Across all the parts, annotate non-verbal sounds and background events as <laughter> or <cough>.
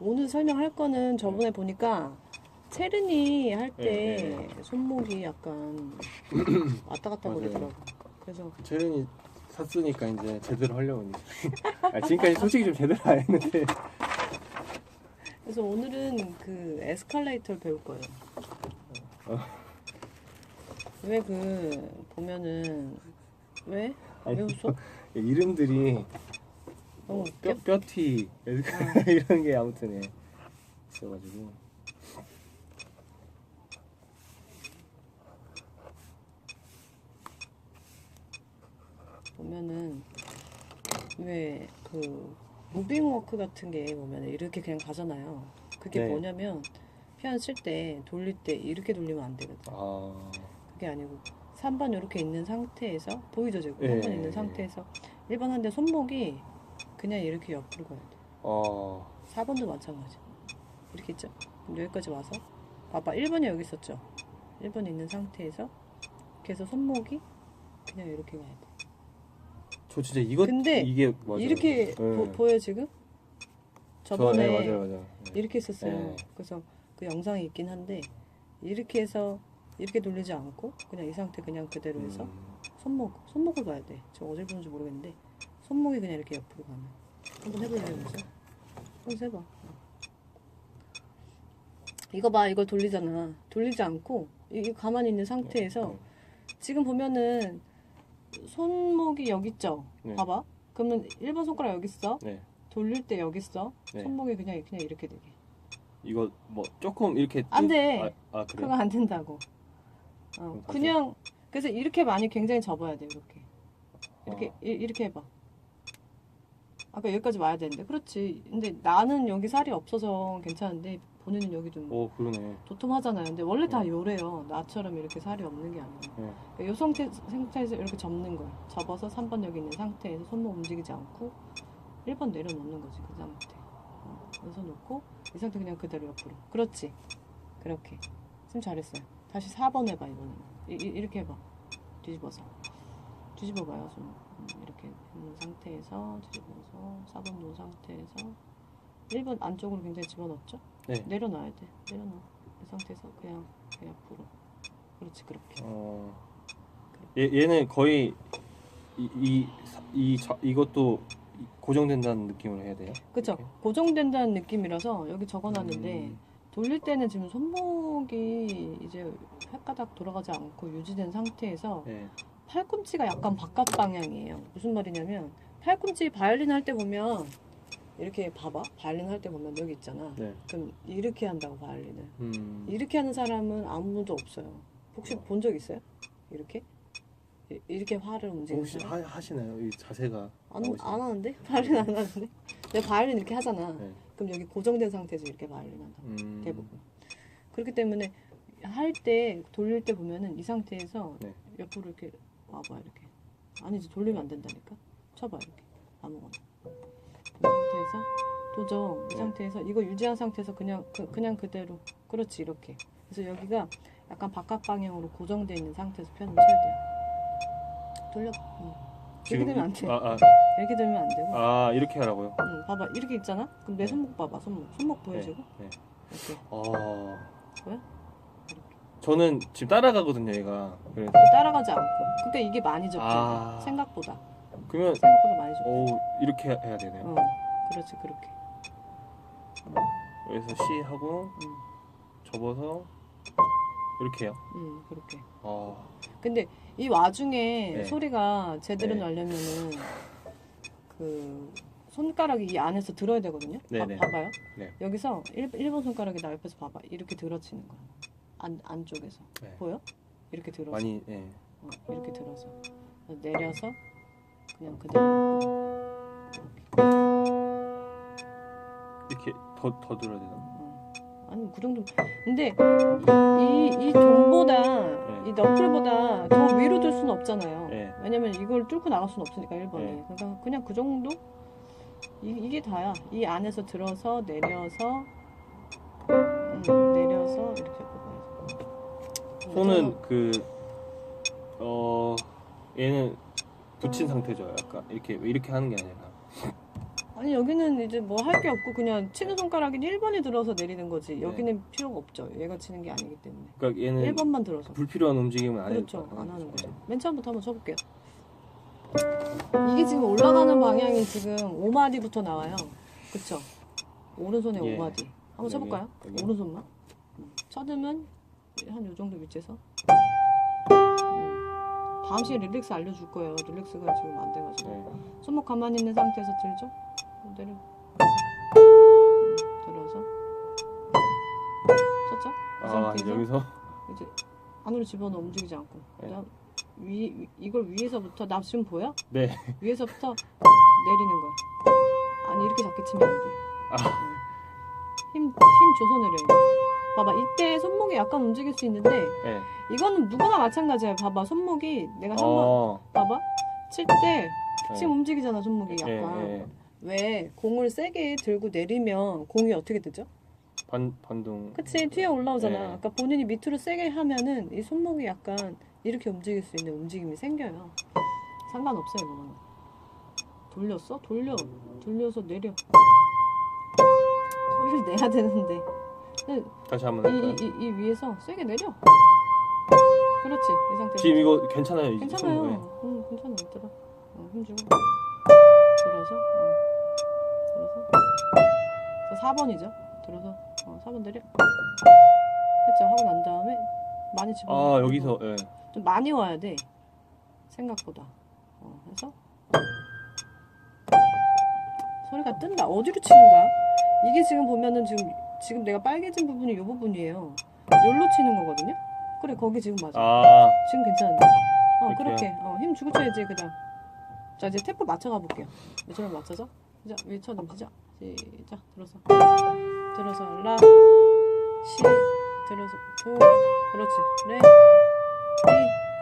오늘 설명할 거는 저번에 보니까 체르니 할때 네, 손목이 약간 <clears throat> 왔다 갔다 맞아요. 거리더라고. 그래서 채른이 샀으니까 이제 제대로 하려고 이제. <laughs> 아, 지금까지 솔직히 좀 제대로 안 했는데. 그래서 오늘은 그 에스컬레이터를 배울 거예요. 어. 왜 그 보면은 왜? 왜 웃어? 이름들이 너무 뼈? 뼈티 <laughs> 이런 게 아무튼 예. 있어가지고 보면은 왜 그 무빙워크 같은 게 보면 이렇게 그냥 가잖아요. 그게 네. 뭐냐면 피아노 칠 때 돌릴 때 이렇게 돌리면 안 되거든. 아 그게 아니고 3번 이렇게 있는 상태에서 보이죠 지금 예. 3번 있는 상태에서 1번 한데 손목이 그냥 이렇게 옆으로 가야 돼. 어, 4번도 마찬가지. 이렇게 있죠? 그럼 여기까지 와서 봐봐 1번이 여기 있었죠? 1번 있는 상태에서 그래서 손목이 그냥 이렇게 가야 돼. 저 진짜 이거 근데 이게 맞아요. 이렇게 네. 보, 보여 지금? 저, 저번에 네, 맞아요, 맞아요. 네. 이렇게 했었어요. 네. 그래서 그 영상이 있긴 한데 이렇게 해서 이렇게 돌리지 않고 그냥 이 상태 그냥 그대로 해서 음, 손목 손목을 봐야 돼. 저 어딜 보는지 모르겠는데 손목이 그냥 이렇게 옆으로 가면 한번 해볼래요, 그래서 한번 해봐. 이거 봐, 이걸 돌리잖아. 돌리지 않고 이이 가만히 있는 상태에서 네. 지금 보면은 손목이 여기 있죠. 네. 봐봐. 그러면 1번 손가락 여기 있어. 네. 돌릴 때 여기 있어. 네. 손목이 그냥 그냥 이렇게 되게. 이거 뭐 조금 이렇게 안 뜬- 돼. 아, 아 그래. 그거 안 된다고. 어, 그냥 그래서 이렇게 많이 굉장히 접어야 돼 이렇게. 이렇게 아. 이, 이렇게 해봐. 아까 여기까지 와야 되는데 그렇지. 근데 나는 여기 살이 없어서 괜찮은데 본인은 여기 좀 오 그러네. 도톰하잖아요. 근데 원래 다 네. 요래요. 나처럼 이렇게 살이 없는 게 아니고. 네. 그러니까 요 상태, 상태에서 이렇게 접는 거야. 접어서 3번 여기 있는 상태에서 손목 움직이지 않고 1번 내려놓는 거지. 그 상태. 어, 여기서 놓고 이 상태 그냥 그대로 옆으로. 그렇지. 그렇게. 지금 잘했어요. 다시 4번 해봐 이번에는. 이, 이- 이렇게 해봐. 뒤집어서. 뒤집어봐요. 손. 음, 이렇게 있는 상태에서 뒤집어서 4번 놓은 상태에서 1번 안쪽으로 굉장히 집어넣었죠? 네. 내려놔야 돼. 내려놔. 이 상태에서 그냥 그냥 앞으로. 그렇지 그렇게. 어. 얘 얘는 거의 이 이 이, 저- 이것도 고정된다는 느낌으로 해야 돼요. 그쵸? 이렇게? 고정된다는 느낌이라서 여기 적어놨는데 음, 돌릴 때는 지금 손목이 이제 헷가닥 돌아가지 않고 유지된 상태에서 네. 팔꿈치가 약간 바깥 방향이에요. 무슨 말이냐면 팔꿈치 바이올린 할 때 보면 이렇게 봐봐. 바이올린 할 때 보면 여기 있잖아. 네. 그럼 이렇게 한다고 바이올린을. 음. 이렇게 하는 사람은 아무도 없어요. 혹시 본적 있어요? 이렇게? 이- 이렇게 활을 움직이는 혹시 사람? 하, 하시나요? 이 자세가 안, 나오시나요? 안 하는데? 바이올린 안 하는데? 내가 바이올린 이렇게 하잖아. 네. 그럼 여기 고정된 상태에서 이렇게 바이올린 한다. 음. 대부분. 그렇기 때문에 할 때 돌릴 때 보면은 이 상태에서 네. 옆으로 이렇게 와봐 이렇게. 아니지 돌리면 안 된다니까. 쳐봐 이렇게 아무거나. 이 상태에서 도정 이 네. 상태에서 이거 유지한 상태에서 그냥 그, 그냥 그대로 그렇지 이렇게. 그래서 여기가 약간 바깥 방향으로 고정돼 있는 상태에서 피아노 쳐야 돼요. 돌려. 응. 이렇게 되면 안 돼. 아, 아, 이렇게 되면 안 되고. 아 이렇게 하라고요? 응, 봐봐 이렇게 있잖아. 그럼 내 네. 손목 봐봐 손목. 손목 보여지고 네. 이렇게. 아. 뭐야? 저는 지금 따라가거든요, 얘가. 그래서 따라가지 않고. 그러니까 이게 많이 접혀. 아. 생각보다. 그러면 생각보다 많이 접혀. 오 이렇게 해야 되네요. 어, 그렇지 그렇게. 여기서 C 하고 음, 접어서 이렇게요. 음, 그렇게. 아, 근데 이 와중에 네. 소리가 제대로 네. 나려면은 그 손가락이 이 안에서 들어야 되거든요. 네, 봐, 네. 봐봐요. 네. 여기서 1, 일번 손가락이 나 옆에서 봐봐. 이렇게 들어치는 거야. 안 안쪽에서 네. 보여? 이렇게 들어서. 많이 예. 어, 이렇게 들어서 내려서 그냥 그대로. 이렇게 더 더 들어야 되나? 어. 아니 그 정도. 근데 이이 종보다 네. 이 너클보다 더 위로 들 수는 없잖아요. 네. 왜냐면 이걸 뚫고 나갈 수는 없으니까 1번이. 네. 그러니까 그냥 그 정도. 이, 이게 다야. 이 안에서 들어서 내려서 음, 손은 그 어 얘는 붙인 상태죠. 약간 이렇게 이렇게 하는 게 아니라 아니 여기는 이제 뭐 할 게 없고 그냥 치는 손가락이 1번이 들어서 내리는 거지. 여기는 필요가 없죠. 얘가 치는 게 아니기 때문에. 그러니까 얘는 1번만 들어서. 불필요한 움직임은 안 그렇죠. 안 하는 거죠. 네. 맨 처음부터 한번 쳐볼게요. 이게 지금 올라가는 방향이 지금 5마디부터 나와요. 그쵸? 오른손에 예. 5마디. 한번 쳐볼까요? 여기. 오른손만. 음. 쳐두면 한 요 정도 위치에서. 음. 다음 시에 릴렉스 알려줄 거예요. 릴렉스가 지금 안 돼가지고. 네. 손목 가만히 있는 상태에서 들죠? 내려. 음, 들어서. 쳤죠? 이아 상태에서 여기서 이제 안으로 집어넣어 움직이지 않고 네. 그다음 위, 위- 이걸 위에서부터 나 지금 보여? 네. 위에서부터 내리는 거 아니 이렇게 작게 치면 안돼 아. 힘, 힘 줘서 내려 이거 봐봐 이때 손목이 약간 움직일 수 있는데 네. 이거는 누구나 마찬가지야 봐봐 손목이 내가 한번 어. 봐봐 칠때 네. 지금 움직이잖아 손목이 예, 약간 예. 왜 공을 세게 들고 내리면 공이 어떻게 되죠? 반 반동. 그치 튀어 올라오잖아. 네. 아까 본인이 밑으로 세게 하면은 이 손목이 약간 이렇게 움직일 수 있는 움직임이 생겨요. 상관없어요 이거는. 돌렸어? 돌려. 돌려서 내려. 소리를 내야 되는데. 다시 한번 이, 할까요? 이, 이, 이 위에서 세게 내려. 그렇지 이 상태에서. 지금 이거 괜찮아요. 이 괜찮아요. 손목에. 응 괜찮아 있더라. 어, 힘주고 들어서 어. 들어서. 저 4번이죠. 들어서 어, 4번 내려. 했죠. 하고 난 다음에 많이 집어. 아 여기서 예. 좀 많이 와야 돼. 생각보다. 어, 해서 소리가 뜬다. 어디로 치는 거야? 이게 지금 보면은 지금 지금 내가 빨개진 부분이 이 부분이에요. 여기로 치는 거거든요. 그래 거기 지금 맞아. 아. 지금 괜찮은데? 어 이렇게요? 그렇게. 어, 힘 주고 쳐야지 그다음 자 이제 템포 맞춰가 볼게요. 메트로 맞춰서. 시작 위쳐넘 시작 시작. 들어서. 들어서. 라. 시. 들어서. 도 그렇지. 레. 리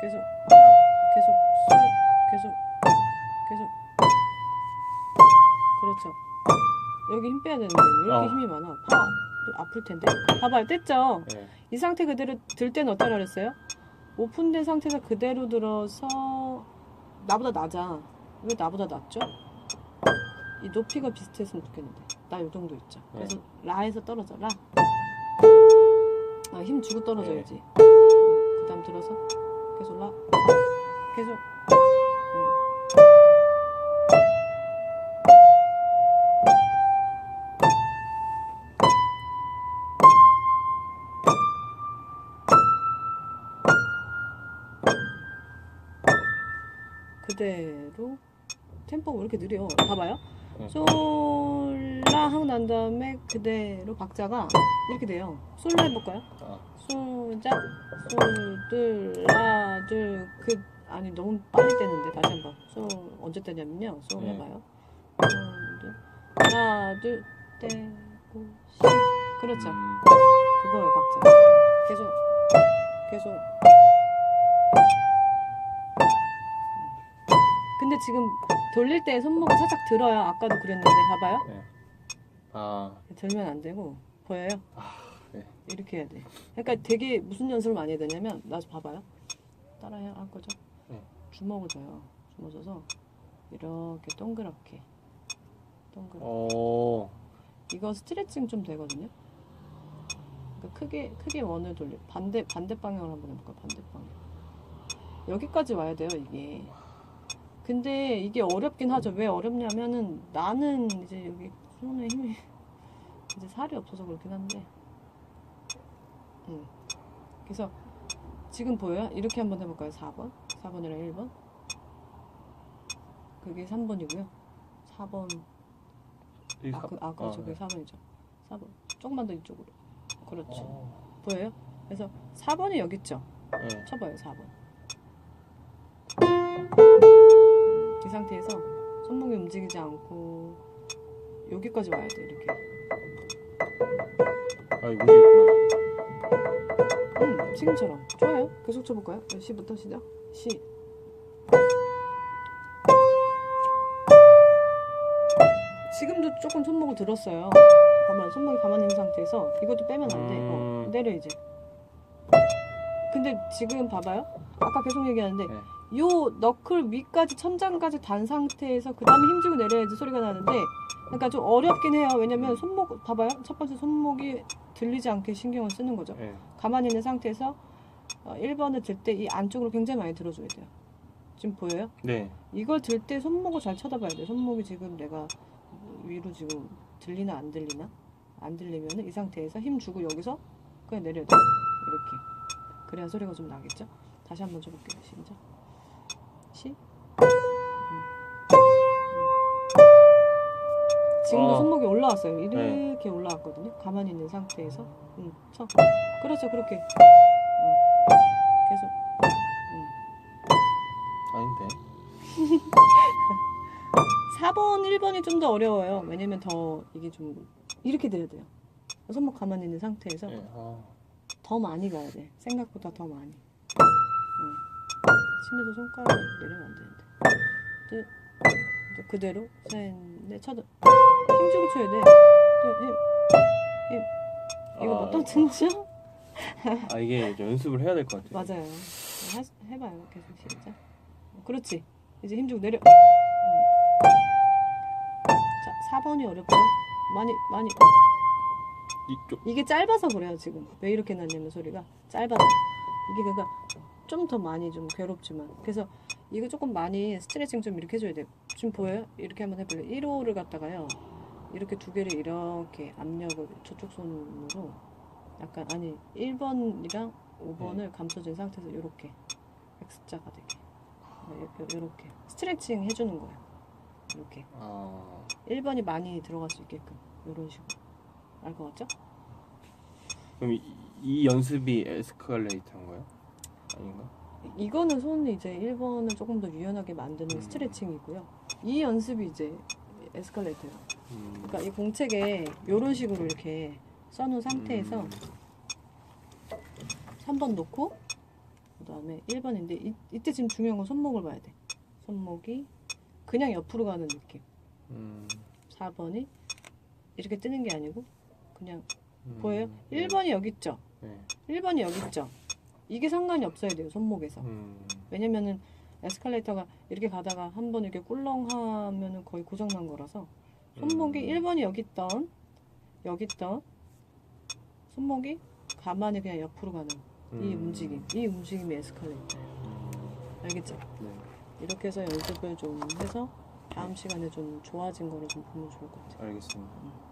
계속. 라 계속. 수. 계속. 계속. 그렇죠 여기 힘 빼야 되는데 왜 이렇게 어. 힘이 많아 파 아플 텐데 봐봐요 뗐죠 예. 이 상태 그대로 들 때는 어떠라 그랬어요? 오픈된 상태에서 그대로 들어서 나보다 낮아. 왜 나보다 낮죠? 이 높이가 비슷했으면 좋겠는데 나 요 정도 있죠. 그래서 라에서 떨어져 라. 아, 힘 주고 떨어져야지. 음, 그다음 들어서 계속 라. 계속. 그대로 박자가 이렇게 돼요. 솔라 해볼까요? 아. 솔자 솔둘라둘그 아니 너무 빨리 떼는데 다시 한번 솔 언제 떼냐면요. 솔 네. 해봐요. 솔둘 하나 둘 떼고 시 그렇죠. 음, 그거예요 박자. 계속 계속. 근데 지금 돌릴 때 손목을 살짝 들어요. 아까도 그랬는데 봐봐요. 아 들면 안 되고 보여요? 네. 이렇게 해야 돼. 그러니까 되게 무슨 연습을 많이 해야 되냐면 나 봐봐요. 따라해 할 거죠? 네. 주먹을 져요. 주먹 져서 이렇게 동그랗게 동그랗게. 어. 이거 스트레칭 좀 되거든요. 그러니까 크게 크게 원을 돌려 반대 반대 방향으로 한번 해볼까? 반대 방향. 여기까지 와야 돼요 이게. 근데 이게 어렵긴 하죠. 왜 어렵냐면은 나는 이제 여기 손에 힘이 이제 살이 없어서 그렇긴 한데. 음. 그래서 지금 보여요? 이렇게 한번 해볼까요? 4번, 4번이랑 1번. 그게 3번이고요. 4번. 이 아, 사- 그, 아, 그렇죠. 아, 그게 네. 4번이죠. 4번. 조금만 더 이쪽으로. 그렇죠. 어. 보여요? 그래서 4번이 여기 있죠. 네. 쳐봐요, 4번. 이 상태에서 손목이 움직이지 않고 여기까지 와야 돼, 이렇게. 아 이거 움직였구나. 음, 지금처럼. 좋아요. 계속 쳐볼까요? 시부터 시작. 시. 지금도 조금 손목을 들었어요. 가만 손목이 가만히 있는 상태에서 이것도 빼면 안 돼. 어, 음. 내려 이제. 근데 지금 봐봐요. 아까 계속 얘기하는데 네. 요 너클 위까지 천장까지 단 상태에서 그 다음에 힘주고 내려야지 소리가 나는데 그러니까 좀 어렵긴 해요. 왜냐면 손목 봐봐요. 첫 번째 손목이 들리지 않게 신경을 쓰는 거죠. 예. 가만히 있는 상태에서 어, 1번을 들 때 이 안쪽으로 굉장히 많이 들어줘야 돼요. 지금 보여요? 네. 이걸 들 때 손목을 잘 쳐다봐야 돼요. 손목이 지금 내가 위로 지금 들리나 안 들리나? 안 들리면 이 상태에서 힘 주고 여기서 그냥 내려야 돼요. 이렇게. 그래야 소리가 좀 나겠죠? 다시 한번 쳐볼게요. 시작 시 음. 지금도 어. 손목이 올라왔어요 이렇게 네. 올라왔거든요 가만히 있는 상태에서 음, 쳐 그렇죠 그렇게 음. 계속 음. 아닌데. <laughs> 4번, 1번이 좀 더 어려워요. 왜냐면 더 이게 좀 이렇게 돼야 돼요. 손목 가만히 있는 상태에서 예. 아. 더 많이 가야 돼. 생각보다 더 많이. 응. 침에서 손가락 내리면 안 되는데. 둘, 이제 그대로 셋, 넷 쳐도 힘주고 쳐야 돼. 둘, 힘, 힘. 이거 아, 못 던지죠? 아 이게 좀 연습을 해야 될 것 같아요. 맞아요. 하, 해봐요. 계속 시작. 그렇지. 이제 힘주고 내려. 음. 자, 4번이 어렵죠? 많이 많이 이쪽. 이게 짧아서 그래요 지금. 왜 이렇게 났냐면 소리가 짧아서. 이게 그러니까 좀 더 많이 좀 괴롭지만. 그래서 이거 조금 많이 스트레칭 좀 이렇게 해줘야 돼요. 지금 보여요? 이렇게 한번 해볼래요? 1호를 갖다가요. 이렇게 두 개를 이렇게 압력을 저쪽 손으로 약간 아니 1번이랑 5번을 감춰준 상태에서 이렇게 X자가 되게 이렇게 스트레칭 해주는 거예요. 이렇게 아. 1번이 많이 들어갈 수 있게끔 이런 식으로 알 것 같죠? 그럼 이, 이 연습이 에스컬레이터인 거예요? 아닌가? 이거는 손 이제 1번을 조금 더 유연하게 만드는 음. 스트레칭이고요. 이 연습이 이제 에스컬레이터예요. 음. 그러니까 이 공책에 이런 식으로 이렇게 써놓은 상태에서 음. 3번 놓고 그 다음에 1번인데 이, 이때 지금 중요한 건 손목을 봐야 돼. 손목이 그냥 옆으로 가는 느낌. 음. 4번이 이렇게 뜨는 게 아니고 그냥 음. 보여요? 네. 1번이 여기 있죠. 네. 1번이 여기 있죠. 이게 상관이 없어야 돼요. 손목에서. 음. 왜냐면은 에스컬레이터가 이렇게 가다가 한 번 이렇게 꿀렁하면은 거의 고장난 거라서 손목이 음. 1번이 여기 있던 여기 있던 손목이 가만히 그냥 옆으로 가는 이 음. 움직임 이 움직임이 에스컬레이터예요 음. 알겠죠? 네. 이렇게 해서 연습을 좀 해서 다음 시간에 좀 좋아진 거를 좀 보면 좋을 것 같아요 알겠습니다.